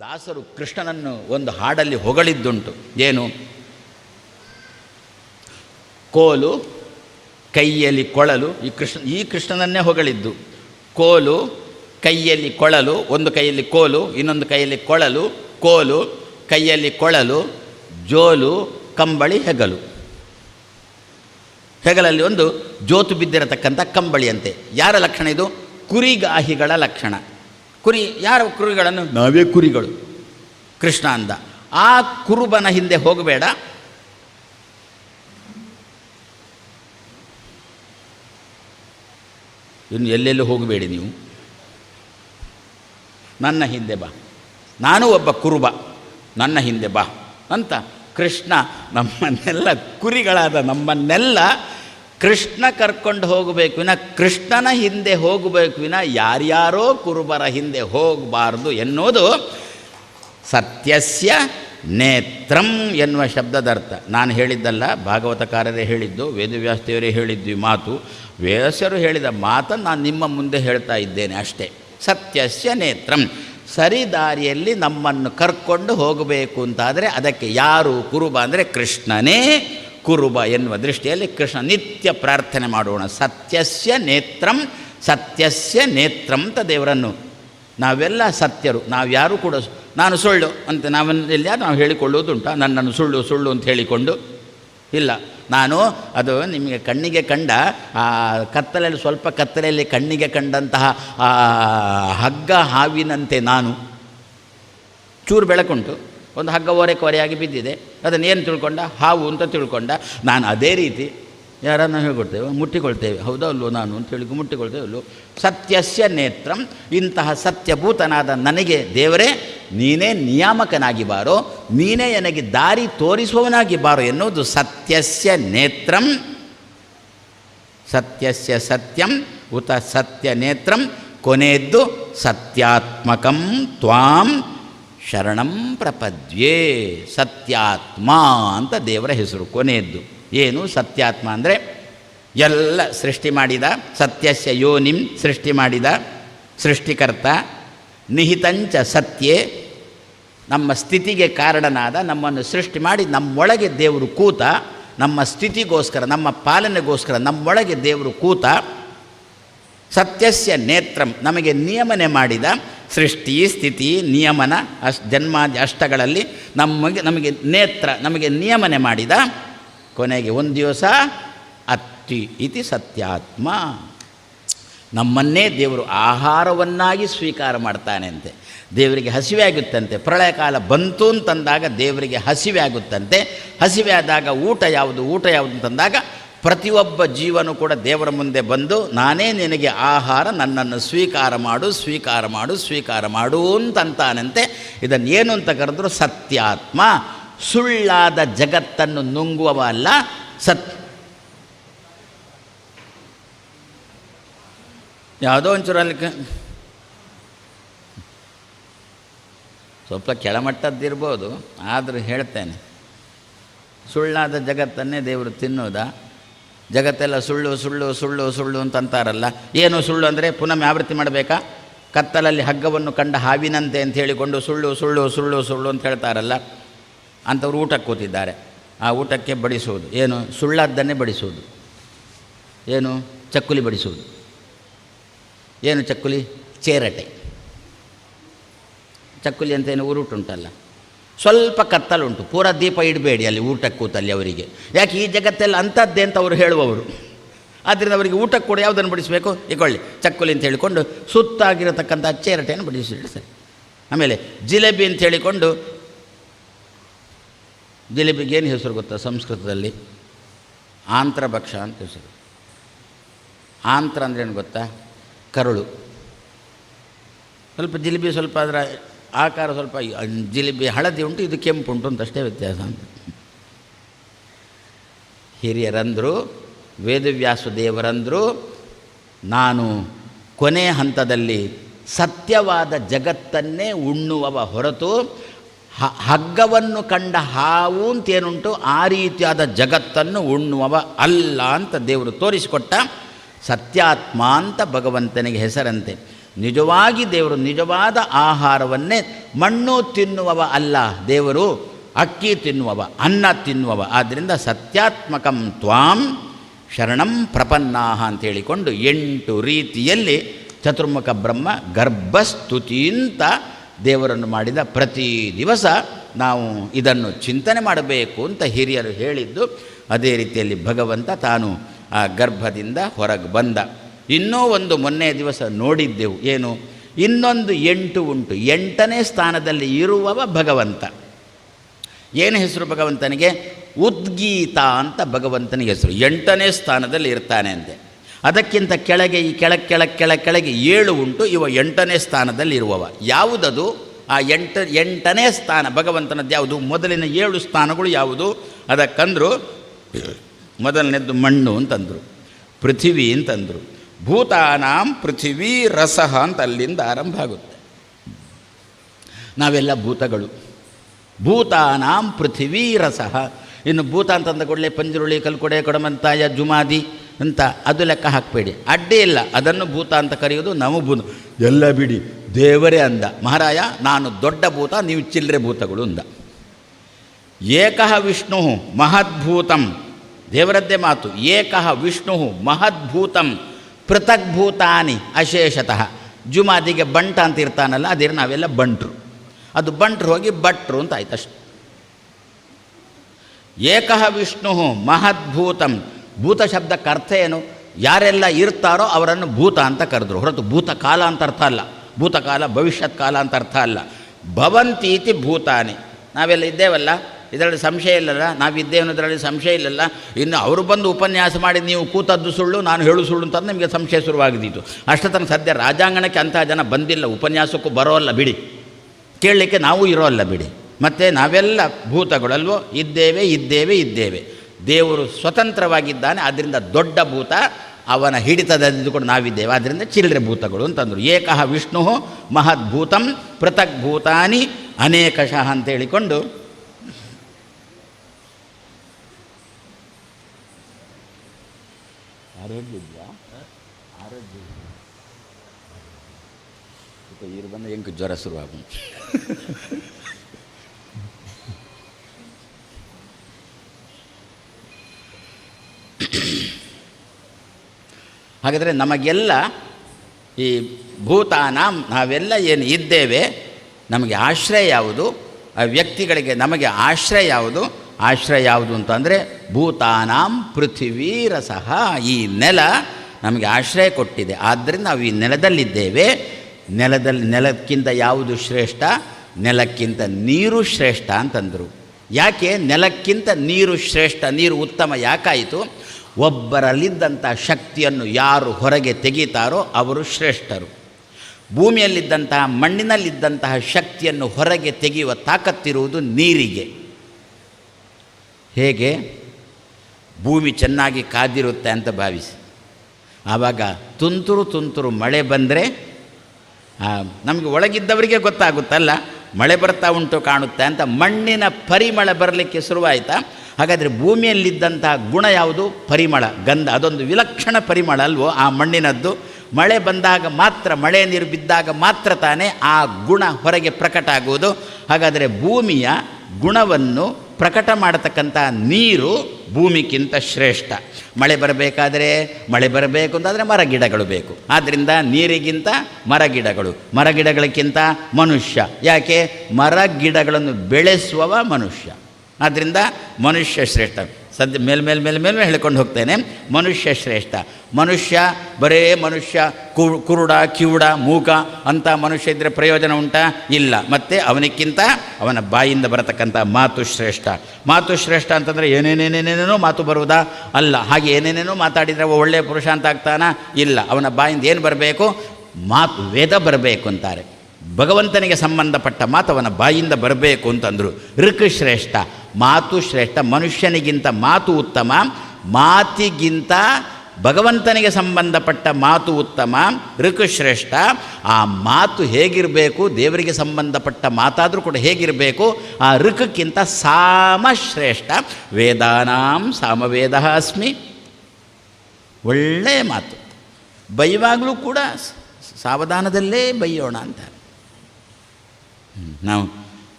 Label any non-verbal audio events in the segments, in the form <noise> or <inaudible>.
ದಾಸರು ಕೃಷ್ಣನನ್ನು ಒಂದು ಹಾಡಲ್ಲಿ ಹೊಗಳಿದ್ದುಂಟು. ಏನು? ಕೋಲು ಕೈಯಲ್ಲಿ ಕೊಳಲು, ಈ ಕೃಷ್ಣ, ಈ ಕೃಷ್ಣನನ್ನೇ ಹೊಗಳಿದ್ದು. ಕೋಲು ಕೈಯಲ್ಲಿ ಕೊಳಲು, ಒಂದು ಕೈಯಲ್ಲಿ ಕೋಲು, ಇನ್ನೊಂದು ಕೈಯಲ್ಲಿ ಕೊಳಲು, ಕೋಲು ಕೈಯಲ್ಲಿ ಕೊಳಲು, ಜೋಲು ಕಂಬಳಿ ಹೆಗಲು. ಹೆಗಲಲ್ಲಿ ಒಂದು ಜೋತು ಬಿದ್ದಿರತಕ್ಕಂಥ ಕಂಬಳಿಯಂತೆ. ಯಾರ ಲಕ್ಷಣ ಇದು? ಕುರಿಗಾಹಿಗಳ ಲಕ್ಷಣ. ಕುರಿ ಯಾರ ಕುರಿಗಳನ್ನು? ನಾವೇ ಕುರಿಗಳು. ಕೃಷ್ಣ ಅಂದ. ಆ ಕುರುಬನ ಹಿಂದೆ ಹೋಗಬೇಡ. ಇನ್ನು ಎಲ್ಲೆಲ್ಲೂ ಹೋಗಬೇಡಿ ನೀವು? ನನ್ನ ಹಿಂದೆ ಬಾ. ನಾನು ಒಬ್ಬ ಕುರುಬ. ನನ್ನ ಹಿಂದೆ ಬಾ. ಅಂತ ಕೃಷ್ಣ ನಮ್ಮನ್ನೆಲ್ಲ ಕುರಿಗಳಾದ ನಮ್ಮನ್ನೆಲ್ಲ ಕೃಷ್ಣ ಕರ್ಕೊಂಡು ಹೋಗಬೇಕು. ವಿನ ಕೃಷ್ಣನ ಹಿಂದೆ ಹೋಗಬೇಕು. ವಿನ ಯಾರ್ಯಾರೋ ಕುರುಬರ ಹಿಂದೆ ಹೋಗಬಾರ್ದು ಎನ್ನುವುದು ಸತ್ಯಸ್ಯ ನೇತ್ರಂ ಎನ್ನುವ ಶಬ್ದದರ್ಥ. ನಾನು ಹೇಳಿದ್ದಲ್ಲ, ಭಾಗವತಕಾರರೇ ಹೇಳಿದ್ದು, ವೇದವ್ಯಾಸ್ತಿಯವರೇ ಹೇಳಿದ್ದು ಈ ಮಾತು. ವೇದಸ್ಯರು ಹೇಳಿದ ಮಾತನ್ನು ನಾನು ನಿಮ್ಮ ಮುಂದೆ ಹೇಳ್ತಾ ಇದ್ದೇನೆ ಅಷ್ಟೇ. ಸತ್ಯಸ್ಯ ನೇತ್ರಂ. ಸರಿ ದಾರಿಯಲ್ಲಿ ನಮ್ಮನ್ನು ಕರ್ಕೊಂಡು ಹೋಗಬೇಕು ಅಂತಾದರೆ ಅದಕ್ಕೆ ಯಾರು ಕುರುಬ ಅಂದರೆ ಕೃಷ್ಣನೇ ಕುರುಬ ಎನ್ನುವ ದೃಷ್ಟಿಯಲ್ಲಿ ಕೃಷ್ಣ ನಿತ್ಯ ಪ್ರಾರ್ಥನೆ ಮಾಡೋಣ. ಸತ್ಯಸ್ಯ ನೇತ್ರಂ ಸತ್ಯಸ್ಯ ನೇತ್ರಂ ಅಂತ ದೇವರನ್ನು ನಾವೆಲ್ಲ ಸತ್ಯರು. ನಾವು ಯಾರು ಕೂಡ ನಾನು ಸುಳ್ಳು ಅಂತ ನಾವೆಲ್ಲ ನಾವು ಹೇಳಿಕೊಳ್ಳುವುದುಂಟ? ನನ್ನನ್ನು ಸುಳ್ಳು ಸುಳ್ಳು ಅಂತ ಹೇಳಿಕೊಂಡು. ಇಲ್ಲ, ನಾನು ಅದು ನಿಮಗೆ ಕಣ್ಣಿಗೆ ಕಂಡ, ಆ, ಕತ್ತಲೆಯಲ್ಲಿ, ಸ್ವಲ್ಪ ಕತ್ತಲೆಯಲ್ಲಿ ಕಣ್ಣಿಗೆ ಕಂಡಂತಹ ಹಗ್ಗ ಹಾವಿನಂತೆ ನಾನು. ಚೂರು ಬೆಳಕುಂಟು. ಒಂದು ಹಗ್ಗ ಓರೆ ಕೊರೆಯಾಗಿ ಬಿದ್ದಿದೆ. ಅದನ್ನು ಏನು ತಿಳ್ಕೊಂಡ? ಹಾವು ಅಂತ ತಿಳ್ಕೊಂಡ. ನಾನು ಅದೇ ರೀತಿ ಯಾರನ್ನು ಹೇಳ್ಕೊಡ್ತೇವೆ? ಮುಟ್ಟಿಕೊಳ್ತೇವೆ. ಹೌದಾ ಅಲ್ಲೋ ನಾನು ಅಂತ ಹೇಳಿ ಮುಟ್ಟಿಕೊಳ್ತೇವೆ ಅಲ್ಲೋ? ಸತ್ಯಸ್ಯ ನೇತ್ರಂ. ಇಂತಹ ಸತ್ಯಭೂತನಾದ ನನಗೆ, ದೇವರೇ, ನೀನೇ ನಿಯಾಮಕನಾಗಿ ಬಾರೋ, ನೀನೇ ನನಗೆ ದಾರಿ ತೋರಿಸುವವನಾಗಿ ಬಾರೋ ಎನ್ನುವುದು ಸತ್ಯಸ್ಯ ನೇತ್ರಂ. ಸತ್ಯಸ್ಯ ಸತ್ಯಂ, ಉತ ಸತ್ಯ ನೇತ್ರಂ ಕೊನೆಯದ್ದು ಸತ್ಯಾತ್ಮಕಂ ತ್ವಾಂ. ಶರಣಂ ಪ್ರಪದ್ಯೆ ಸತ್ಯಾತ್ಮ ಅಂತ ದೇವರ ಹೆಸರು ಕೊನೆಯದ್ದು. ಏನು ಸತ್ಯಾತ್ಮ ಅಂದರೆ ಎಲ್ಲ ಸೃಷ್ಟಿ ಮಾಡಿದ, ಸತ್ಯಸ್ಯ ಯೋನಿಂ ಸೃಷ್ಟಿ ಮಾಡಿದ, ಸೃಷ್ಟಿಕರ್ತ, ನಿಹಿತಂಚ ಸತ್ಯೇ, ನಮ್ಮ ಸ್ಥಿತಿಗೆ ಕಾರಣನಾದ, ನಮ್ಮನ್ನು ಸೃಷ್ಟಿ ಮಾಡಿ, ನಮ್ಮೊಳಗೆ ದೇವರು ಕೂತ, ನಮ್ಮ ಸ್ಥಿತಿಗೋಸ್ಕರ, ನಮ್ಮ ಪಾಲನೆಗೋಸ್ಕರ ನಮ್ಮೊಳಗೆ ದೇವರು ಕೂತ ಸತ್ಯಸ್ಯ ನೇತ್ರಂ. ನಮಗೆ ನಿಯಮನೆ ಮಾಡಿದ ಸೃಷ್ಟಿ, ಸ್ಥಿತಿ, ನಿಯಮನ ಅಶ್ ಜನ್ಮಾದಿ ಅಷ್ಟಗಳಲ್ಲಿ ನಮಗೆ ನಮಗೆ ನೇತ್ರ, ನಮಗೆ ನಿಯಮನೆ ಮಾಡಿದ ಕೊನೆಗೆ ಒಂದು ದಿವಸ ಅತ್ತಿ ಇತಿ ಸತ್ಯಾತ್ಮ. ನಮ್ಮನ್ನೇ ದೇವರು ಆಹಾರವನ್ನಾಗಿ ಸ್ವೀಕಾರ ಮಾಡ್ತಾನೆ ಅಂತೆ. ದೇವರಿಗೆ ಹಸಿವೆ ಆಗುತ್ತಂತೆ ಪ್ರಳಯ ಕಾಲ ಬಂತು ಅಂತಂದಾಗ ದೇವರಿಗೆ ಹಸಿವೆ ಆಗುತ್ತಂತೆ ಹಸಿವೆ ಆದಾಗ ಊಟ ಯಾವುದು? ಊಟ ಯಾವುದು ಅಂತಂದಾಗ ಪ್ರತಿಯೊಬ್ಬ ಜೀವನು ಕೂಡ ದೇವರ ಮುಂದೆ ಬಂದು, ನಾನೇ ನಿನಗೆ ಆಹಾರ, ನನ್ನನ್ನು ಸ್ವೀಕಾರ ಮಾಡು ಸ್ವೀಕಾರ ಮಾಡು ಸ್ವೀಕಾರ ಮಾಡು ಅಂತಂತಾನಂತೆ. ಇದನ್ನು ಏನು ಅಂತ ಕರೆದ್ರು, ಸತ್ಯಾತ್ಮ. ಸುಳ್ಳಾದ ಜಗತ್ತನ್ನು ನುಂಗುವವ ಅಲ್ಲ, ಸತ್ ಯಾವುದೋ ಒಂಚೂರು ಅಲ್ಲಿ ಕ- ಸ್ವಲ್ಪ ಕೆಳಮಟ್ಟದ್ದಿರ್ಬೋದು, ಆದರೂ ಹೇಳ್ತೇನೆ. ಸುಳ್ಳಾದ ಜಗತ್ತನ್ನೇ ದೇವರು ತಿನ್ನೋದಾ? ಜಗತ್ತೆಲ್ಲ ಸುಳ್ಳು ಸುಳ್ಳು ಸುಳ್ಳು ಸುಳ್ಳು ಅಂತಂತಾರಲ್ಲ. ಏನು ಸುಳ್ಳು ಅಂದರೆ ಪುನಃ ಆವೃತ್ತಿ ಮಾಡಬೇಕಾ? ಕತ್ತಲಲ್ಲಿ ಹಗ್ಗವನ್ನು ಕಂಡ ಹಾವಿನಂತೆ ಅಂತ ಹೇಳಿಕೊಂಡು ಸುಳ್ಳು ಸುಳ್ಳು ಸುಳ್ಳು ಸುಳ್ಳು ಅಂತ ಹೇಳ್ತಾರಲ್ಲ. ಅಂಥವ್ರು ಊಟಕ್ಕೆ ಕೂತಿದ್ದಾರೆ. ಆ ಊಟಕ್ಕೆ ಬಡಿಸುವುದು. ಏನು? ಸುಳ್ಳಾದ್ದನ್ನೇ ಬಡಿಸುವುದು. ಏನು? ಚಕ್ಕುಲಿ ಬಡಿಸುವುದು. ಏನು ಚಕ್ಕುಲಿ? ಚೇರಟೆ. ಚಕ್ಕುಲಿ ಅಂತ ಏನು ಉರುಟುಂಟಲ್ಲ ಸ್ವಲ್ಪ ಕತ್ತಲುಂಟು. ಪೂರ ದೀಪ ಇಡಬೇಡಿ ಅಲ್ಲಿ ಊಟಕ್ಕೆ ಕೂತಲ್ಲಿ ಅವರಿಗೆ. ಯಾಕೆ ಈ ಜಗತ್ತೆಲ್ಲ ಅಂಥದ್ದೇ ಅಂತ ಅವರು ಹೇಳುವವರು. ಆದ್ದರಿಂದ ಅವರಿಗೆ ಊಟಕ್ಕೆ ಕೂಡ ಯಾವುದನ್ನು ಬಡಿಸಬೇಕು? ಇಕೊಳ್ಳಿ. ಚಕ್ಕುಲಿ ಅಂತ ಹೇಳಿಕೊಂಡು ಸುತ್ತಾಗಿರತಕ್ಕಂಥ ಚೇರಟೆಯನ್ನು ಬಡಿಸಿಡಿ ಸರಿ. ಆಮೇಲೆ ಜಿಲೇಬಿ ಅಂತ ಹೇಳಿಕೊಂಡು ಜಿಲೇಬಿಗೆ ಏನು ಹೆಸರು ಗೊತ್ತಾ ಸಂಸ್ಕೃತದಲ್ಲಿ? ಆಂತ್ರಭಕ್ಷ ಅಂತ ಹೆಸರು. ಆಂತ್ರ ಅಂದ್ರೆ ಏನು ಗೊತ್ತಾ? ಕರುಳು. ಸ್ವಲ್ಪ ಜಿಲೇಬಿ ಸ್ವಲ್ಪ ಅದರ ಆಕಾರ ಸ್ವಲ್ಪ ಜಿಲೇಬಿ ಹಳದಿ ಉಂಟು, ಇದು ಕೆಂಪು ಉಂಟು ಅಂತ ಅಷ್ಟೇ ವ್ಯತ್ಯಾಸ ಅಂತ. ಹಿರಿಯರಂದರು ವೇದವ್ಯಾಸ ದೇವರಂದರು ನಾನು ಕೊನೆಯ ಹಂತದಲ್ಲಿ ಸತ್ಯವಾದ ಜಗತ್ತನ್ನೇ ಉಣ್ಣುವವ ಹೊರತು ಹಗ್ಗವನ್ನು ಕಂಡ ಹಾವು ಅಂತೇನುಂಟು ಆ ರೀತಿಯಾದ ಜಗತ್ತನ್ನು ಉಣ್ಣುವವ ಅಲ್ಲ ಅಂತ ದೇವರು ತೋರಿಸಿಕೊಟ್ಟ ಸತ್ಯಾತ್ಮ ಅಂತ ಭಗವಂತನಿಗೆ ಹೆಸರಂತೆ. ನಿಜವಾಗಿ ದೇವರು ನಿಜವಾದ ಆಹಾರವನ್ನೇ ಮಣ್ಣು ತಿನ್ನುವವ ಅಲ್ಲ, ದೇವರು ಅಕ್ಕಿ ತಿನ್ನುವವ, ಅನ್ನ ತಿನ್ನುವವ. ಆದ್ದರಿಂದ ಸತ್ಯಾತ್ಮಕಂ ತ್ವಾಂ ಶರಣಂ ಪ್ರಪನ್ನಾಹ ಅಂತ ಹೇಳಿಕೊಂಡು ಎಂಟು ರೀತಿಯಲ್ಲಿ ಚತುರ್ಮುಖ ಬ್ರಹ್ಮ ಗರ್ಭಸ್ತುತಿಯಿಂದ ದೇವರನ್ನು ಮಾಡಿದ ಪ್ರತಿ ದಿವಸ ನಾವು ಇದನ್ನು ಚಿಂತನೆ ಮಾಡಬೇಕು ಅಂತ ಹಿರಿಯರು ಹೇಳಿದ್ದು, ಅದೇ ರೀತಿಯಲ್ಲಿ ಭಗವಂತ ತಾನು ಆ ಗರ್ಭದಿಂದ ಹೊರಗೆ ಬಂದ. ಇನ್ನೂ ಒಂದು ಮೊನ್ನೆ ದಿವಸ ನೋಡಿದ್ದೆವು. ಏನು? ಇನ್ನೊಂದು ಎಂಟು ಉಂಟು. ಎಂಟನೇ ಸ್ಥಾನದಲ್ಲಿ ಇರುವವ ಭಗವಂತ. ಏನು ಹೆಸರು ಭಗವಂತನಿಗೆ? ಉದ್ಗೀತ ಅಂತ ಭಗವಂತನಿಗೆ ಹೆಸರು. ಎಂಟನೇ ಸ್ಥಾನದಲ್ಲಿ ಇರ್ತಾನೆ ಅಂತೆ. ಅದಕ್ಕಿಂತ ಕೆಳಗೆ ಈ ಕೆಳ ಕೆಳ ಕೆಳ ಕೆಳಗೆ ಏಳು ಉಂಟು. ಇವ ಎಂಟನೇ ಸ್ಥಾನದಲ್ಲಿ ಇರುವವ. ಯಾವುದದು? ಆ ಎಂಟ, ಎಂಟನೇ ಸ್ಥಾನ, ಭಗವಂತನದ್ದು ಯಾವುದು? ಮೊದಲಿನ ಏಳು ಸ್ಥಾನಗಳು ಯಾವುದು? ಅದಕ್ಕಂದರು, ಮೊದಲನೇದ್ದು ಮಣ್ಣು ಅಂತಂದರು. ಪೃಥಿವಿ ಅಂತಂದರು. ಭೂತಾನಾಂ ಪೃಥಿವಿ ರಸಃ ಅಂತ ಅಲ್ಲಿಂದ ಆರಂಭ ಆಗುತ್ತೆ. ನಾವೆಲ್ಲ ಭೂತಗಳು. ಭೂತಾನಾಂ ಪೃಥಿವೀ ರಸಃ. ಇನ್ನು ಭೂತ ಅಂತಂದ ಕೂಡಲೇ ಪಂಜುರುಳಿ, ಕಲ್ಕೊಡೆ, ಕೊಡಮಂತಾಯ, ಜುಮಾದಿ ಅಂತ ಅದು ಲೆಕ್ಕ ಹಾಕಬೇಡಿ. ಅಡ್ಡಿ ಇಲ್ಲ. ಅದನ್ನು ಭೂತ ಅಂತ ಕರೆಯೋದು ನಾವು ಭೂತ. ಎಲ್ಲ ಬಿಡಿ. ದೇವರೇ ಅಂದ. ಮಹಾರಾಯ, ನಾನು ದೊಡ್ಡ ಭೂತ, ನೀವು ಚಿಲ್ಲರೆ ಭೂತಗಳು ಅಂದ. ಏಕಃ ವಿಷ್ಣು ಮಹದ್ಭೂತಂ. ದೇವರದ್ದೇ ಮಾತು. ಏಕಃ ವಿಷ್ಣು ಮಹದ್ಭೂತಂ. ಪೃಥಗ್ಭೂತಾನಿ ಅಶೇಷತಃ. ಜುಮಾದಿಗೆ ಬಂಟ ಅಂತ ಇರ್ತಾನಲ್ಲ ಅದೇ ನಾವೆಲ್ಲ ಬಂಟ್ರು. ಅದು ಬಂಟ್ರು ಹೋಗಿ ಭಟ್ರು ಅಂತ ಆಯ್ತು ಏಕಃ ವಿಷ್ಣು ಮಹದ್ಭೂತಂ. ಭೂತ ಶಬ್ದಕ್ಕೆ ಅರ್ಥ ಏನು? ಯಾರೆಲ್ಲ ಇರ್ತಾರೋ ಅವರನ್ನು ಭೂತ ಅಂತ ಕರೆದ್ರು. ಹೊರತು ಭೂತ ಕಾಲ ಅಂತ ಅರ್ಥ ಅಲ್ಲ. ಭೂತಕಾಲ ಭವಿಷ್ಯತ್ ಕಾಲ ಅಂತ ಅರ್ಥ ಅಲ್ಲ. ಭವಂತೀತಿ ಭೂತಾನಿ. ನಾವೆಲ್ಲ ಇದ್ದೇವಲ್ಲ? ಇದರಲ್ಲಿ ಸಂಶಯ ಇಲ್ಲಲ್ಲ? ನಾವಿದ್ದೇ ಅನ್ನೋದರಲ್ಲಿ ಸಂಶಯ ಇಲ್ಲಲ್ಲ? ಇನ್ನು ಅವರು ಬಂದು ಉಪನ್ಯಾಸ ಮಾಡಿ ನೀವು ಕೂತದ್ದು ಸುಳ್ಳು, ನಾನು ಹೇಳು ಸುಳ್ಳು ಅಂತ ನಿಮಗೆ ಸಂಶಯ ಶುರುವಾಗಿದ್ದಿತ್ತು ತನಕ ಸದ್ಯ ರಾಜಾಂಗಣಕ್ಕೆ ಅಂತಹ ಜನ ಬಂದಿಲ್ಲ, ಉಪನ್ಯಾಸಕ್ಕೂ ಬರೋಲ್ಲ ಬಿಡಿ. ಕೇಳಲಿಕ್ಕೆ ನಾವು ಇರೋಲ್ಲ ಬಿಡಿ. ಮತ್ತು ನಾವೆಲ್ಲ ಭೂತಗಳಲ್ವೋ, ಇದ್ದೇವೆ ಇದ್ದೇವೆ ಇದ್ದೇವೆ. ದೇವರು ಸ್ವತಂತ್ರವಾಗಿದ್ದಾನೆ ಆದ್ದರಿಂದ ದೊಡ್ಡ ಭೂತ ಅವನ ಹಿಡಿತದಲ್ಲಿದ್ದುಕೊಂಡು ನಾವಿದ್ದೇವೆ. ಆದ್ದರಿಂದ ಚಿಲ್ಲರೆ ಭೂತಗಳು ಅಂತಂದರು. ಏಕಃ ವಿಷ್ಣು ಮಹದ್ಭೂತಂ ಪೃಥಕ್ ಭೂತಾನಿ ಅನೇಕಶಃ ಅಂತ ಹೇಳಿಕೊಂಡು ಆರೋಗ್ಯ ಆರೋಗ್ಯ ಇರು ಬಂದ ಹೆಂಗೆ ಜ್ವರ ಶುರುವಾಗು ಹಾಗಾದರೆ ನಮಗೆಲ್ಲ ಈ ಭೂತಾನ, ನಾವೆಲ್ಲ ಏನು ಇದ್ದೇವೆ, ನಮಗೆ ಆಶ್ರಯ ಯಾವುದು? ಆ ವ್ಯಕ್ತಿಗಳಿಗೆ ನಮಗೆ ಆಶ್ರಯ ಯಾವುದು? ಆಶ್ರಯ ಯಾವುದು ಅಂತಂದರೆ ಭೂತಾನಾಂ ಪೃಥಿವೀ ಸಹ ಈ ನೆಲ ನಮಗೆ ಆಶ್ರಯ ಕೊಟ್ಟಿದೆ. ಆದ್ದರಿಂದ ನಾವು ಈ ನೆಲದಲ್ಲಿದ್ದೇವೆ. ನೆಲದಲ್ಲಿ, ನೆಲಕ್ಕಿಂತ ಯಾವುದು ಶ್ರೇಷ್ಠ? ನೆಲಕ್ಕಿಂತ ನೀರು ಶ್ರೇಷ್ಠ ಅಂತಂದರು. ಯಾಕೆ? ನೆಲಕ್ಕಿಂತ ನೀರು ಶ್ರೇಷ್ಠ, ನೀರು ಉತ್ತಮ ಯಾಕಾಯಿತು? ಒಬ್ಬರಲ್ಲಿದ್ದಂಥ ಶಕ್ತಿಯನ್ನು ಯಾರು ಹೊರಗೆ ತೆಗೀತಾರೋ ಅವರು ಶ್ರೇಷ್ಠರು. ಭೂಮಿಯಲ್ಲಿದ್ದಂತಹ ಮಣ್ಣಿನಲ್ಲಿದ್ದಂತಹ ಶಕ್ತಿಯನ್ನು ಹೊರಗೆ ತೆಗೆಯುವ ತಾಕತ್ತಿರುವುದು ನೀರಿಗೆ. ಹೇಗೆ ಭೂಮಿ ಚೆನ್ನಾಗಿ ಕಾದಿರುತ್ತೆ ಅಂತ ಭಾವಿಸಿ. ಆವಾಗ ತುಂತುರು ತುಂತುರು ಮಳೆ ಬಂದರೆ ನಮಗೆ ಒಳಗಿದ್ದವರಿಗೆ ಗೊತ್ತಾಗುತ್ತಲ್ಲ, ಮಳೆ ಬರ್ತಾ ಉಂಟು ಕಾಣುತ್ತೆ ಅಂತ ಮಣ್ಣಿನ ಪರಿಮಳ ಬರಲಿಕ್ಕೆ ಶುರುವಾಯಿತಾ? ಹಾಗಾದರೆ ಭೂಮಿಯಲ್ಲಿದ್ದಂಥ ಗುಣ ಯಾವುದು? ಪರಿಮಳ, ಗಂಧ, ಅದೊಂದು ವಿಲಕ್ಷಣ ಪರಿಮಳ ಅಲ್ವೋ ಆ ಮಣ್ಣಿನದ್ದು? ಮಳೆ ಬಂದಾಗ ಮಾತ್ರ, ಮಳೆ ನೀರು ಬಿದ್ದಾಗ ಮಾತ್ರ ತಾನೇ ಆ ಗುಣ ಹೊರಗೆ ಪ್ರಕಟ ಆಗುವುದು. ಹಾಗಾದರೆ ಭೂಮಿಯ ಗುಣವನ್ನು ಪ್ರಕಟ ಮಾಡತಕ್ಕಂಥ ನೀರು ಭೂಮಿಗಿಂತ ಶ್ರೇಷ್ಠ. ಮಳೆ ಬರಬೇಕಾದರೆ ಮಳೆ ಬರಬೇಕು ಅಂತಂದರೆ ಮರ ಗಿಡಗಳು ಬೇಕು. ಆದ್ದರಿಂದ ನೀರಿಗಿಂತ ಮರ ಗಿಡಗಳು ಮರ ಗಿಡಗಳಕ್ಕಿಂತ ಮನುಷ್ಯ. ಯಾಕೆ? ಮರ ಗಿಡಗಳನ್ನು ಬೆಳೆಸುವವ ಮನುಷ್ಯ. ಆದ್ದರಿಂದ ಮನುಷ್ಯ ಶ್ರೇಷ್ಠ. ಸದ್ಯ ಮೇಲ್ ಮೇಲ್ ಮೇಲೆ ಹೇಳ್ಕೊಂಡು ಹೋಗ್ತೇನೆ. ಮನುಷ್ಯ ಶ್ರೇಷ್ಠ. ಮನುಷ್ಯ, ಬರೇ ಮನುಷ್ಯ ಕುರುಡ, ಕಿವುಡ, ಮೂಕ, ಅಂತ ಮನುಷ್ಯ ಇದ್ದರೆ ಪ್ರಯೋಜನ ಉಂಟಾ? ಇಲ್ಲ. ಮತ್ತು ಅವನಿಕ್ಕಿಂತ ಅವನ ಬಾಯಿಂದ ಬರತಕ್ಕಂಥ ಮಾತು ಶ್ರೇಷ್ಠ. ಮಾತು ಶ್ರೇಷ್ಠ ಅಂತಂದರೆ ಏನೇನೇನೇನೇನೇನೋ ಮಾತು ಬರುವುದಾ? ಅಲ್ಲ. ಹಾಗೆ ಏನೇನೇನೋ ಮಾತಾಡಿದರೆ ಒಳ್ಳೆಯ ಪುರುಷ ಅಂತ ಆಗ್ತಾನ? ಇಲ್ಲ. ಅವನ ಬಾಯಿಂದ ಏನು ಬರಬೇಕು? ಮಾತು ವೇದ ಬರಬೇಕು ಅಂತಾರೆ. ಭಗವಂತನಿಗೆ ಸಂಬಂಧಪಟ್ಟ ಮಾತು ಅವನ ಬಾಯಿಂದ ಬರಬೇಕು ಅಂತಂದರು. ಋಕ್ ಶ್ರೇಷ್ಠ, ಮಾತು ಶ್ರೇಷ್ಠ, ಮನುಷ್ಯನಿಗಿಂತ ಮಾತು ಉತ್ತಮ, ಮಾತಿಗಿಂತ ಭಗವಂತನಿಗೆ ಸಂಬಂಧಪಟ್ಟ ಮಾತು ಉತ್ತಮ, ಋಕ್ ಶ್ರೇಷ್ಠ, ಆ ಮಾತು ಹೇಗಿರಬೇಕು, ದೇವರಿಗೆ ಸಂಬಂಧಪಟ್ಟ ಮಾತಾದರೂ ಕೂಡ ಹೇಗಿರಬೇಕು, ಆ ಋಕ್ಕಿಂತ ಸಾಮಶ್ರೇಷ್ಠ, ವೇದಾನಾಂ ಸಾಮವೇದ ಅಸ್ಮಿ. ಒಳ್ಳೆಯ ಮಾತು. ಬೈವಾಗಲೂ ಕೂಡ ಸಾವಧಾನದಲ್ಲೇ ಬೈಯೋಣ ಅಂತ. ನಾವು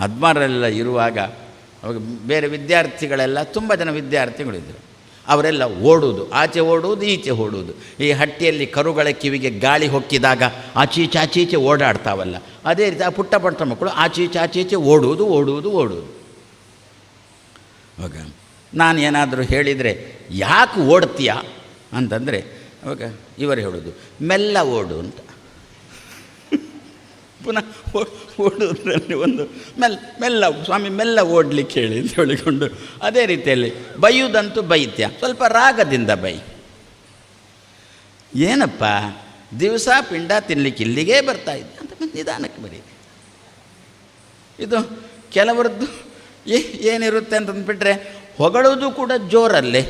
ಹದಿಮಾರರೆಲ್ಲ ಇರುವಾಗ ಅವಾಗ ಬೇರೆ ವಿದ್ಯಾರ್ಥಿಗಳೆಲ್ಲ ತುಂಬ ಜನ ವಿದ್ಯಾರ್ಥಿಗಳಿದ್ದರು. ಅವರೆಲ್ಲ ಓಡುವುದು, ಆಚೆ ಓಡುವುದು, ಈಚೆ ಓಡುವುದು. ಈ ಹಟ್ಟಿಯಲ್ಲಿ ಕರುಗಳ ಕಿವಿಗೆ ಗಾಳಿ ಹೊಕ್ಕಿದಾಗ ಆಚೀಚೆ ಆಚೀಚೆ ಓಡಾಡ್ತಾವಲ್ಲ. ಅದೇ ರೀತಿ ಆ ಪುಟ್ಟ ಪುಟ್ಟ ಮಕ್ಕಳು ಆಚೀಚೆ ಆಚೀಚೆ ಓಡುವುದು ಓಡುವುದು ಓಡುವುದು. ಅವಾಗ ನಾನು ಏನಾದರೂ ಹೇಳಿದರೆ, ಯಾಕೆ ಓಡ್ತೀಯಾ? ಅಂತಂದರೆ ಅವಾಗ ಇವರು ಹೇಳೋದು, ಮೆಲ್ಲ ಓಡು ಅಂತ. ಪುನಃ ಓಡುವುದರಲ್ಲಿ ಒಂದು ಮೆಲ್ಲ ಮೆಲ್ಲ, ಸ್ವಾಮಿ ಮೆಲ್ಲ ಓಡಲಿಕ್ಕೆ ಹೇಳಿ ಅಂತ ಹೇಳಿಕೊಂಡು ಅದೇ ರೀತಿಯಲ್ಲಿ ಬೈಯುವುದಂತೂ ಬೈತ್ಯ. ಸ್ವಲ್ಪ ರಾಗದಿಂದ ಬೈ. ಏನಪ್ಪ? ದಿವಸ ಪಿಂಡ ತಿನ್ನಲಿಕ್ಕೆ ಇಲ್ಲಿಗೆ ಬರ್ತಾ ಇದ್ದೆ ಅಂತ ನಿಧಾನಕ್ಕೆ ಬರೀ. ಇದು ಕೆಲವರದ್ದು ಏ, ಏನಿರುತ್ತೆ ಅಂತಂದ್ಬಿಟ್ರೆ ಹೊಗಳೋದು ಕೂಡ ಜೋರಲ್ಲೇ.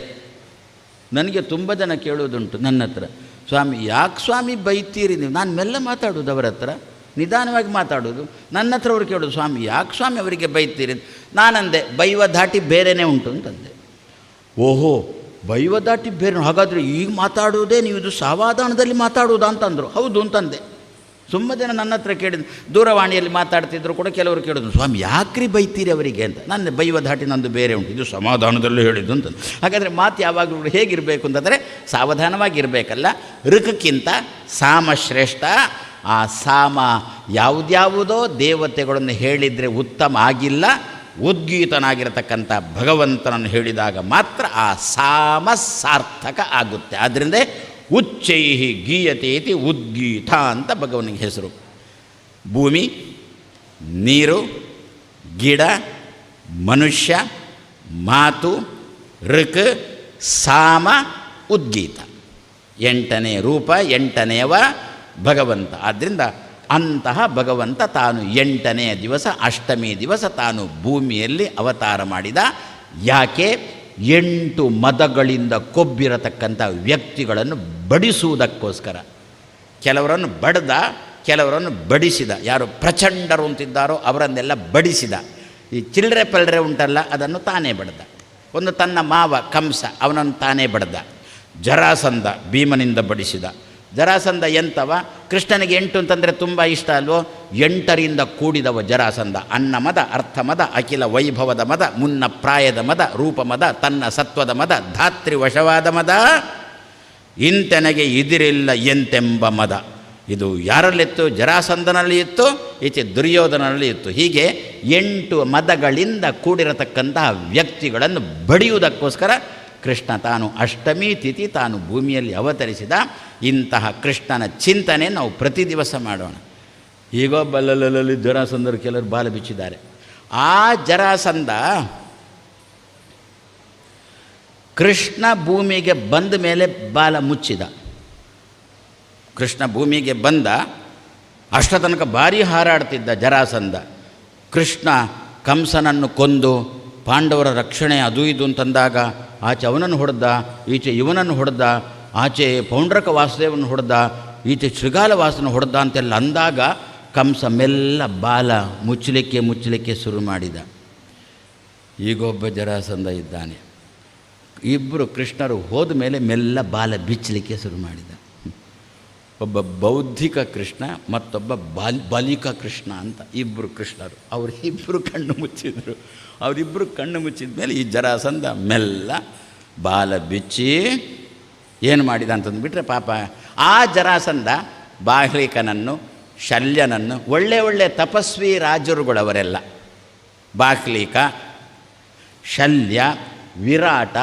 ನನಗೆ ತುಂಬ ಜನ ಕೇಳೋದುಂಟು ನನ್ನ ಹತ್ರ. ಸ್ವಾಮಿ, ಯಾಕೆ ಸ್ವಾಮಿ ಬೈತೀರಿ ನೀವು? ನಾನು ಮೆಲ್ಲ ಮಾತಾಡೋದು ಅವರ ಹತ್ರ. ನಿಧಾನವಾಗಿ ಮಾತಾಡೋದು. ನನ್ನ ಹತ್ರ ಅವ್ರು ಕೇಳೋದು, ಸ್ವಾಮಿ, ಯಾಕೆ ಸ್ವಾಮಿ ಅವರಿಗೆ ಬೈತೀರಿ? ನಾನಂದೆ, ಬೈವ ದಾಟಿ ಬೇರೆಯೇ ಉಂಟು ಅಂತಂದೆ. ಓಹೋ, ಬೈವ ದಾಟಿ ಬೇರೆ ಹಾಗಾದರೆ ಈಗ ಮಾತಾಡುವುದೇ ನೀವು ಇದು ಸಾವಾಧಾನದಲ್ಲಿ ಮಾತಾಡೋದಾ? ಅಂತಂದರು. ಹೌದು ಅಂತಂದೆ. ತುಂಬ ಜನ ನನ್ನ ಹತ್ರ ಕೇಳಿದ್ರು ದೂರವಾಣಿಯಲ್ಲಿ ಮಾತಾಡ್ತಿದ್ರು ಕೂಡ ಕೆಲವರು ಕೇಳಿದ್ರು, ಸ್ವಾಮಿ, ಯಾಕ್ರಿ ಬೈತೀರಿ ಅವರಿಗೆ? ಅಂತ. ನನ್ನ ಬೈವ ದಾಟಿ ನಂದು ಬೇರೆ ಉಂಟು, ಇದು ಸಮಾಧಾನದಲ್ಲೂ ಹೇಳಿದ್ದು ಅಂತ ಹಾಗಾದರೆ ಮಾತು ಯಾವಾಗಲೂ ಹೇಗಿರಬೇಕು ಅಂತಂದರೆ, ಸಾವಧಾನವಾಗಿರಬೇಕಲ್ಲ. ಋಕಕ್ಕಿಂತ ಸಾಮ ಶ್ರೇಷ್ಠ ಆ ಸಾಮ ಯಾವುದ್ಯಾವುದೋ ದೇವತೆಗಳನ್ನು ಹೇಳಿದರೆ ಉತ್ತಮ ಆಗಿಲ್ಲ, ಉದ್ಗೀತನಾಗಿರತಕ್ಕಂಥ ಭಗವಂತನನ್ನು ಹೇಳಿದಾಗ ಮಾತ್ರ ಆ ಸಾಮ ಸಾರ್ಥಕ ಆಗುತ್ತೆ. ಆದ್ದರಿಂದ ಉಚ್ಚೈಹಿ ಗೀಯತೆ ಇತಿ ಉದ್ಗೀತ ಅಂತ ಭಗವನಿಗೆ ಹೆಸರು. ಭೂಮಿ, ನೀರು, ಗಿಡ, ಮನುಷ್ಯ, ಮಾತು, ಋಕ್, ಸಾಮ, ಉದ್ಗೀತ. ಎಂಟನೇ ರೂಪ, ಎಂಟನೆಯವ ಭಗವಂತ. ಆದ್ದರಿಂದ ಅಂತಹ ಭಗವಂತ ತಾನು ಎಂಟನೆಯ ದಿವಸ, ಅಷ್ಟಮಿ ದಿವಸ ತಾನು ಭೂಮಿಯಲ್ಲಿ ಅವತಾರ ಮಾಡಿದ. ಯಾಕೆ? ಎಂಟು ಮದಗಳಿಂದ ಕೊಬ್ಬಿರತಕ್ಕಂಥ ವ್ಯಕ್ತಿಗಳನ್ನು ಬಡಿಸುವುದಕ್ಕೋಸ್ಕರ. ಕೆಲವರನ್ನು ಬಡ್ದ, ಕೆಲವರನ್ನು ಬಡಿಸಿದ. ಯಾರು ಪ್ರಚಂಡರು ಅಂತಿದ್ದಾರೋ ಅವರನ್ನೆಲ್ಲ ಬಡಿಸಿದ. ಈ ಚಿಲ್ಲರೆ ಪಲ್ಲರೆ ಉಂಟಲ್ಲ, ಅದನ್ನು ತಾನೇ ಬಡ್ದ. ಒಂದು ತನ್ನ ಮಾವ ಕಂಸ, ಅವನನ್ನು ತಾನೇ ಬಡ್ದ. ಜರಾಸಂದ ಭೀಮನಿಂದ ಬಡಿಸಿದ. ಜರಾಸಂಧ ಎಂಥವ ಕೃಷ್ಣನಿಗೆ ಎಂಟು ಅಂತಂದರೆ ತುಂಬ ಇಷ್ಟ ಅಲ್ವೋ? ಎಂಟರಿಂದ ಕೂಡಿದವ ಜರಾಸಂಧ. ಅನ್ನ ಮದ, ಅರ್ಥ ಮದ, ಅಖಿಲ ವೈಭವದ ಮದ, ಮುನ್ನ ಪ್ರಾಯದ ಮದ, ರೂಪ ಮದ, ತನ್ನ ಸತ್ವದ ಮದ, ಧಾತ್ರಿ ವಶವಾದ ಮದ. ಇಂತೆನಗೆ ಇದಿರಿಲ್ಲ ಎಂತೆಂಬ ಮದ. ಇದು ಯಾರಲ್ಲಿತ್ತು ಜರಾಸಂದನಲ್ಲಿ ಇತ್ತು, ಈಚೆ ದುರ್ಯೋಧನಲ್ಲಿ ಇತ್ತು. ಹೀಗೆ ಎಂಟು ಮದಗಳಿಂದ ಕೂಡಿರತಕ್ಕಂತಹ ವ್ಯಕ್ತಿಗಳನ್ನು ಬಡಿಯುವುದಕ್ಕೋಸ್ಕರ ಕೃಷ್ಣ ತಾನು ಅಷ್ಟಮಿ ತಿಥಿ ತಾನು ಭೂಮಿಯಲ್ಲಿ ಅವತರಿಸಿದ ಇಂತಹ ಕೃಷ್ಣನ ಚಿಂತನೆ ನಾವು ಪ್ರತಿ ದಿವಸ ಮಾಡೋಣ. ಈಗೋ ಬಲ್ಲಲಲ್ಲಿ ಜರಾಸಂಧರು ಕೆಲವರು ಬಾಲ ಬಿಚ್ಚಿದ್ದಾರೆ. ಆ ಜರಾಸಂಧ ಕೃಷ್ಣ ಭೂಮಿಗೆ ಬಂದ ಮೇಲೆ ಬಾಲ ಮುಚ್ಚಿದ. ಕೃಷ್ಣ ಭೂಮಿಗೆ ಬಂದ ಅಷ್ಟ ತನಕ ಭಾರಿ ಹಾರಾಡ್ತಿದ್ದ ಜರಾಸಂದ. ಕೃಷ್ಣ ಕಂಸನನ್ನು ಕೊಂದು ಪಾಂಡವರ ರಕ್ಷಣೆ ಅದು ಇದು ಅಂತಂದಾಗ ಆಚೆ ಅವನನ್ನು ಹೊಡೆದ, ಈಚೆ ಇವನನ್ನು ಹೊಡೆದ, ಆಚೆ ಪೌಂಡ್ರಕ ವಾಸುದೇವನ ಹೊಡೆದ, ಈಚೆ ಶೃಗಾಲ ವಾಸನ ಹೊಡೆದ ಅಂತೆಲ್ಲ ಅಂದಾಗ ಕಂಸ ಮೆಲ್ಲ ಬಾಲ ಮುಚ್ಚಲಿಕ್ಕೆ ಮುಚ್ಚಲಿಕ್ಕೆ ಶುರು ಮಾಡಿದ. ಈಗೊಬ್ಬ ಜರಾಸಂಧ ಇದ್ದಾನೆ. ಇಬ್ಬರು ಕೃಷ್ಣರು ಹೋದ ಮೇಲೆ ಮೆಲ್ಲ ಬಾಲ ಬಿಚ್ಚಲಿಕ್ಕೆ ಶುರು ಮಾಡಿದ. ಒಬ್ಬ ಬೌದ್ಧಿಕ ಕೃಷ್ಣ, ಮತ್ತೊಬ್ಬ ಬಾಲ್, ಬಾಲಿಕ ಕೃಷ್ಣ ಅಂತ ಇಬ್ಬರು ಕೃಷ್ಣರು. ಅವರಿಬ್ಬರು ಕಣ್ಣು ಮುಚ್ಚಿದ್ರು. ಅವರಿಬ್ಬರು ಕಣ್ಣು ಮುಚ್ಚಿದ ಮೇಲೆ ಈ ಜರಾಸಂಧ ಮೆಲ್ಲ ಬಾಲ ಬಿಚ್ಚಿ ಏನು ಮಾಡಿದ ಅಂತಂದುಬಿಟ್ರೆ ಪಾಪ ಆ ಜರಾಸಂಧ ಬಾಹ್ಲಿಕನನ್ನು, ಶಲ್ಯನನ್ನು, ಒಳ್ಳೆ ಒಳ್ಳೆ ತಪಸ್ವಿ ರಾಜರುಗಳವರೆಲ್ಲ, ಬಾಹ್ಲಿಕ, ಶಲ್ಯ, ವಿರಾಟ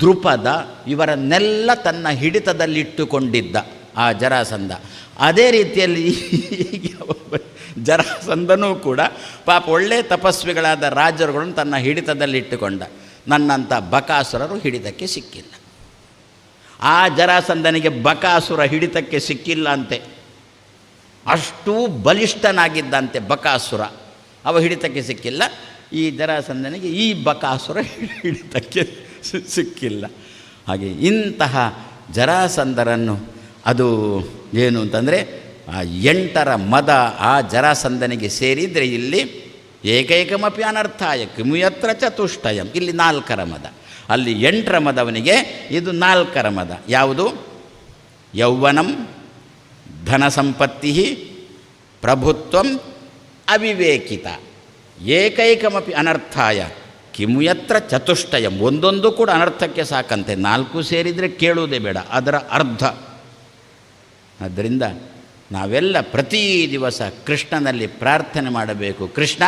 ದೃಪದ ಇವರನ್ನೆಲ್ಲ ತನ್ನ ಹಿಡಿತದಲ್ಲಿಟ್ಟುಕೊಂಡಿದ್ದ. ಆ ಜರಾಸಂಧ. ಅದೇ ರೀತಿಯಲ್ಲಿ <laughs> ಜರಾಸಂದನೂ ಕೂಡ ಪಾಪ ಒಳ್ಳೆ ತಪಸ್ವಿಗಳಾದ ರಾಜರುಗಳನ್ನು ತನ್ನ ಹಿಡಿತದಲ್ಲಿಟ್ಟುಕೊಂಡ ನನ್ನಂಥ ಬಕಾಸುರರು ಹಿಡಿತಕ್ಕೆ ಸಿಕ್ಕಿಲ್ಲ. ಆ ಜರಾಸಂದನಿಗೆ ಬಕಾಸುರ ಹಿಡಿತಕ್ಕೆ ಸಿಕ್ಕಿಲ್ಲ ಅಂತೆ. ಅಷ್ಟೂ ಬಲಿಷ್ಠನಾಗಿದ್ದಂತೆ ಬಕಾಸುರ. ಅವ ಹಿಡಿತಕ್ಕೆ ಸಿಕ್ಕಿಲ್ಲ. ಈ ಜರಾಸಂಧನಿಗೆ ಈ ಬಕಾಸುರ ಹಿಡಿತಕ್ಕೆ ಸಿಕ್ಕಿಲ್ಲ. ಹಾಗೆ ಇಂತಹ ಜರಾಸಂಧರನ್ನು ಅದು ಏನು ಅಂತಂದರೆ, ಆ ಎಂಟರ ಮದ ಆ ಜರಾಸಂದನಿಗೆ ಸೇರಿದರೆ ಇಲ್ಲಿ ಏಕೈಕಮಪಿ ಅನರ್ಥಾಯ ಕಿಮುಯತ್ರ ಚತುಷ್ಟಯಂ, ಇಲ್ಲಿ ನಾಲ್ಕರ ಮದ. ಅಲ್ಲಿ ಎಂಟರ ಮದವನಿಗೆ ಇದು ನಾಲ್ಕರ ಮದ. ಯಾವುದು? ಯೌವನಂ ಧನ ಸಂಪತ್ತಿ ಪ್ರಭುತ್ವಂ, ಅವಿವೇಕಿತ. ಏಕೈಕಮಪಿ ಅನರ್ಥಾಯ ಕಿಮುಯತ್ರ ಚತುಷ್ಟಯಂ, ಒಂದೊಂದು ಕೂಡ ಅನರ್ಥಕ್ಕೆ ಸಾಕಂತೆ. ನಾಲ್ಕು ಸೇರಿದರೆ ಕೇಳುವುದೇ ಬೇಡ, ಅದರ ಅರ್ಧ. ಆದ್ದರಿಂದ ನಾವೆಲ್ಲ ಪ್ರತಿ ದಿವಸ ಕೃಷ್ಣನಲ್ಲಿ ಪ್ರಾರ್ಥನೆ ಮಾಡಬೇಕು. ಕೃಷ್ಣ,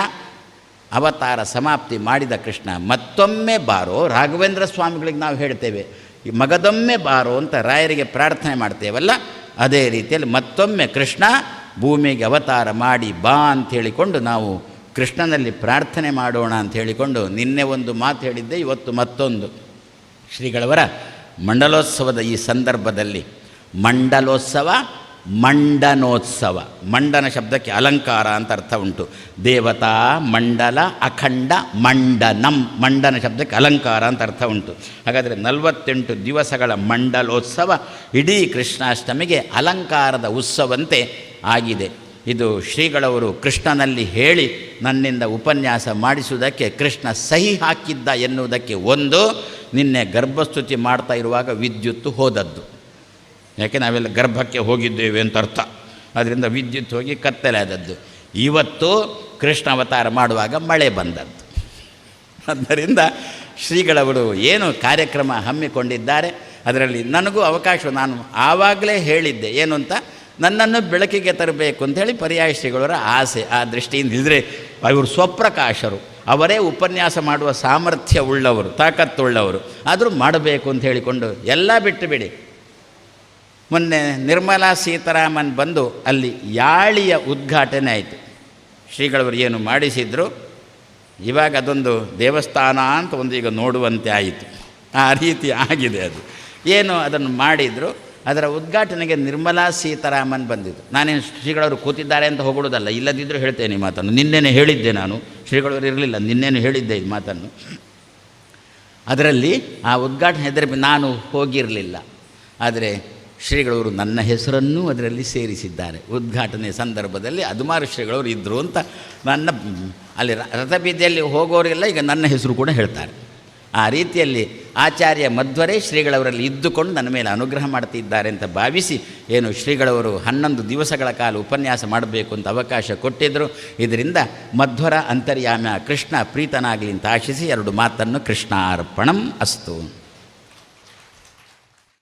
ಅವತಾರ ಸಮಾಪ್ತಿ ಮಾಡಿದ ಕೃಷ್ಣ, ಮತ್ತೊಮ್ಮೆ ಬಾರೋ. ರಾಘವೇಂದ್ರ ಸ್ವಾಮಿಗಳಿಗೆ ನಾವು ಹೇಳ್ತೇವೆ, ಈ ಮಗದೊಮ್ಮೆ ಬಾರೋ ಅಂತ ರಾಯರಿಗೆ ಪ್ರಾರ್ಥನೆ ಮಾಡ್ತೇವಲ್ಲ, ಅದೇ ರೀತಿಯಲ್ಲಿ ಮತ್ತೊಮ್ಮೆ ಕೃಷ್ಣ ಭೂಮಿಗೆ ಅವತಾರ ಮಾಡಿ ಬಾ ಅಂತ ಹೇಳಿಕೊಂಡು ನಾವು ಕೃಷ್ಣನಲ್ಲಿ ಪ್ರಾರ್ಥನೆ ಮಾಡೋಣ ಅಂತ ಹೇಳಿಕೊಂಡು ನಿನ್ನೆ ಒಂದು ಮಾತು ಹೇಳಿದ್ದೆ, ಇವತ್ತು ಮತ್ತೊಂದು. ಶ್ರೀಗಳವರ, ಮಂಡಲೋತ್ಸವದ ಈ ಸಂದರ್ಭದಲ್ಲಿ ಮಂಡಲೋತ್ಸವ, ಮಂಡನೋತ್ಸವ. ಮಂಡನ ಶಬ್ದಕ್ಕೆ ಅಲಂಕಾರ ಅಂತ ಅರ್ಥ ಉಂಟು. ದೇವತಾ, ಮಂಡಲ, ಅಖಂಡ, ಮಂಡನಂ. ಮಂಡನ ಶಬ್ದಕ್ಕೆ ಅಲಂಕಾರ ಅಂತ ಅರ್ಥ ಉಂಟು. ಹಾಗಾದರೆ ನಲವತ್ತೆಂಟು ದಿವಸಗಳ ಮಂಡಲೋತ್ಸವ ಇಡೀ ಕೃಷ್ಣಾಷ್ಟಮಿಗೆ ಅಲಂಕಾರದ ಉತ್ಸವಂತೆ ಆಗಿದೆ. ಇದು ಶ್ರೀಗಳವರು ಕೃಷ್ಣನಲ್ಲಿ ಹೇಳಿ ನನ್ನಿಂದ ಉಪನ್ಯಾಸ ಮಾಡಿಸುವುದಕ್ಕೆ ಕೃಷ್ಣ ಸಹಿ ಹಾಕಿದ್ದ ಎನ್ನುವುದಕ್ಕೆ ಒಂದು, ನಿನ್ನೆ ಗರ್ಭಸ್ತುತಿ ಮಾಡ್ತಾ ಇರುವಾಗ ವಿದ್ಯುತ್ತು ಹೋದದ್ದು. ಯಾಕೆ ನಾವೆಲ್ಲ ಗರ್ಭಕ್ಕೆ ಹೋಗಿದ್ದೇವೆ ಅಂತ ಅರ್ಥ. ಅದರಿಂದ ವಿದ್ಯುತ್ ಹೋಗಿ ಕತ್ತಲೆ ಆದದ್ದು ಇವತ್ತು ಕೃಷ್ಣ ಅವತಾರ ಮಾಡುವಾಗ ಮಳೆ ಬಂದದ್ದು. ಆದ್ದರಿಂದ ಶ್ರೀಗಳವರು ಏನು ಕಾರ್ಯಕ್ರಮ ಹಮ್ಮಿಕೊಂಡಿದ್ದಾರೆ, ಅದರಲ್ಲಿ ನನಗೂ ಅವಕಾಶ ನಾನು ಆವಾಗಲೇ ಹೇಳಿದ್ದೆ. ಏನು ಅಂತ? ನನ್ನನ್ನು ಬೆಳಕಿಗೆ ತರಬೇಕು ಅಂತೇಳಿ ಪರ್ಯಾಯ ಶ್ರೀಗಳವರ ಆಸೆ ಆ ದೃಷ್ಟಿಯಿಂದ ಇದ್ದರೆ ಇವರು ಸ್ವಪ್ರಕಾಶರು. ಅವರೇ ಉಪನ್ಯಾಸ ಮಾಡುವ ಸಾಮರ್ಥ್ಯ ಉಳ್ಳವರು, ತಾಕತ್ತುಳ್ಳವರು. ಆದರೂ ಮಾಡಬೇಕು ಅಂತ ಹೇಳಿಕೊಂಡು ಎಲ್ಲ ಬಿಟ್ಟು ಬಿಡಿ. ಮೊನ್ನೆ ನಿರ್ಮಲಾ ಸೀತಾರಾಮನ್ ಬಂದು ಅಲ್ಲಿ ಯಾಳಿಯ ಉದ್ಘಾಟನೆ ಆಯಿತು. ಶ್ರೀಗಳವರು ಏನು ಮಾಡಿಸಿದ್ರು? ಇವಾಗ ಅದೊಂದು ದೇವಸ್ಥಾನ ಅಂತ ಒಂದು ಈಗ ನೋಡುವಂತೆ ಆಯಿತು. ಆ ರೀತಿ ಆಗಿದೆ ಅದು. ಏನು ಅದನ್ನು ಮಾಡಿದರು? ಅದರ ಉದ್ಘಾಟನೆಗೆ ನಿರ್ಮಲಾ ಸೀತಾರಾಮನ್ ಬಂದಿದ್ದು. ನಾನೇನು ಶ್ರೀಗಳವರು ಕೂತಿದ್ದಾರೆ ಅಂತ ಹೊಗಳೋದಲ್ಲ ಇಲ್ಲದಿದ್ದರೂ ಹೇಳ್ತೇನೆ ಈ ಮಾತನ್ನು. ನಿನ್ನೆನೇ ಹೇಳಿದ್ದೆ ನಾನು. ಶ್ರೀಗಳವರು ಇರಲಿಲ್ಲ, ನಿನ್ನೆನೇ ಹೇಳಿದ್ದೆ ಈ ಮಾತನ್ನು. ಅದರಲ್ಲಿ ಆ ಉದ್ಘಾಟನೆ ಹೆದರಿ ನಾನು ಹೋಗಿರಲಿಲ್ಲ. ಆದರೆ ಶ್ರೀಗಳವರು ನನ್ನ ಹೆಸರನ್ನೂ ಅದರಲ್ಲಿ ಸೇರಿಸಿದ್ದಾರೆ. ಉದ್ಘಾಟನೆ ಸಂದರ್ಭದಲ್ಲಿ ಅದುಮಾರು ಶ್ರೀಗಳವರು ಇದ್ದರು ಅಂತ ನನ್ನ, ಅಲ್ಲಿ ರಥಬೀದಿಯಲ್ಲಿ ಹೋಗೋರೆಲ್ಲ ಈಗ ನನ್ನ ಹೆಸರು ಕೂಡ ಹೇಳ್ತಾರೆ. ಆ ರೀತಿಯಲ್ಲಿ ಆಚಾರ್ಯ ಮಧ್ವರೇ ಶ್ರೀಗಳವರಲ್ಲಿ ಇದ್ದುಕೊಂಡು ನನ್ನ ಮೇಲೆ ಅನುಗ್ರಹ ಮಾಡ್ತಿದ್ದಾರೆ ಅಂತ ಭಾವಿಸಿ ಏನು ಶ್ರೀಗಳವರು ಹನ್ನೊಂದು ದಿವಸಗಳ ಕಾಲ ಉಪನ್ಯಾಸ ಮಾಡಬೇಕು ಅಂತ ಅವಕಾಶ ಕೊಟ್ಟಿದ್ದರು ಇದರಿಂದ ಮಧ್ವರ ಅಂತರ್ಯಾಮ ಕೃಷ್ಣ ಪ್ರೀತನಾಗಲಿ ಅಂತ ಆಶಿಸಿ ಎರಡು ಮಾತನ್ನು ಕೃಷ್ಣಾರ್ಪಣಂ ಅಸ್ತು.